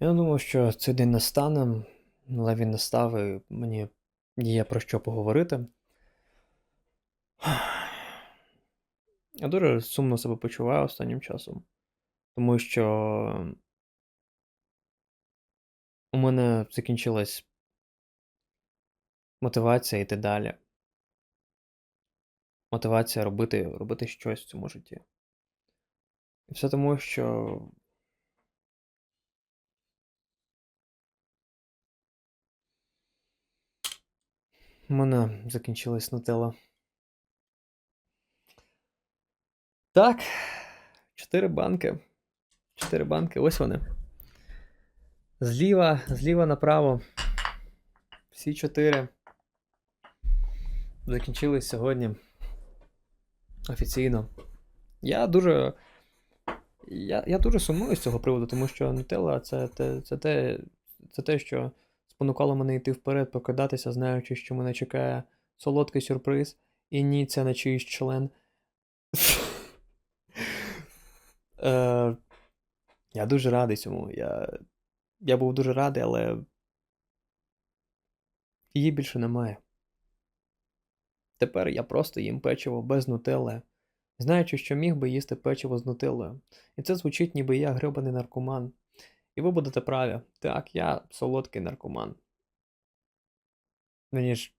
Я думав, що цей день настане, але він настав, і мені є про що поговорити. Я дуже сумно себе почуваю останнім часом, тому що у мене закінчилась мотивація йти далі. Мотивація робити, робити щось в цьому житті. І все тому, що у мене закінчилась нутелла. Так, чотири банки. Чотири банки, ось вони. Зліва, зліва направо. Всі чотири закінчились сьогодні. Офіційно. Я дуже. Я, я дуже сумую з цього приводу, тому що Нутелла це, те- це, те, це те, що спонукало мене йти вперед, покидатися, знаючи, що мене чекає солодкий сюрприз, і ні, це не чиїсь член. Е, Я дуже радий цьому. Я, я був дуже радий, але її більше немає. Тепер я просто їм печиво без нутелли, знаючи, що міг би їсти печиво з нутеллою. І це звучить, ніби я гребаний наркоман. І ви будете праві. Так, я солодкий наркоман. Мені ж.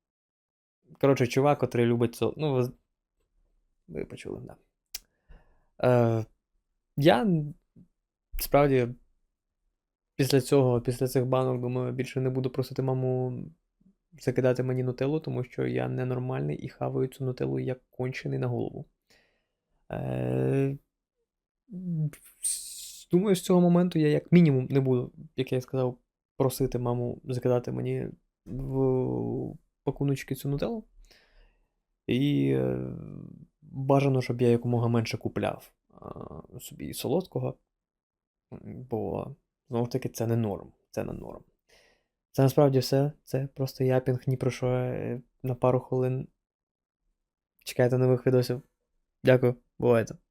Коротше, чувак, котрий любить сол... Ну, ви, ви почули, да. Е, я справді після цього, після цих банок, думаю, більше не буду просити маму закидати мені нутеллу, тому що я ненормальний і хаваю цю нутеллу як кончений на голову. Е, думаю, з цього моменту я як мінімум не буду, як я сказав, просити маму закидати мені в пакуночки цю нутеллу. І е, бажано, щоб я якомога менше купляв собі солодкого, бо знову ж таки це не норм. Це не норм. Це насправді все. Це просто япінг ні про що е, на пару хвилин. Чекайте нових відосів. Дякую, бувайте.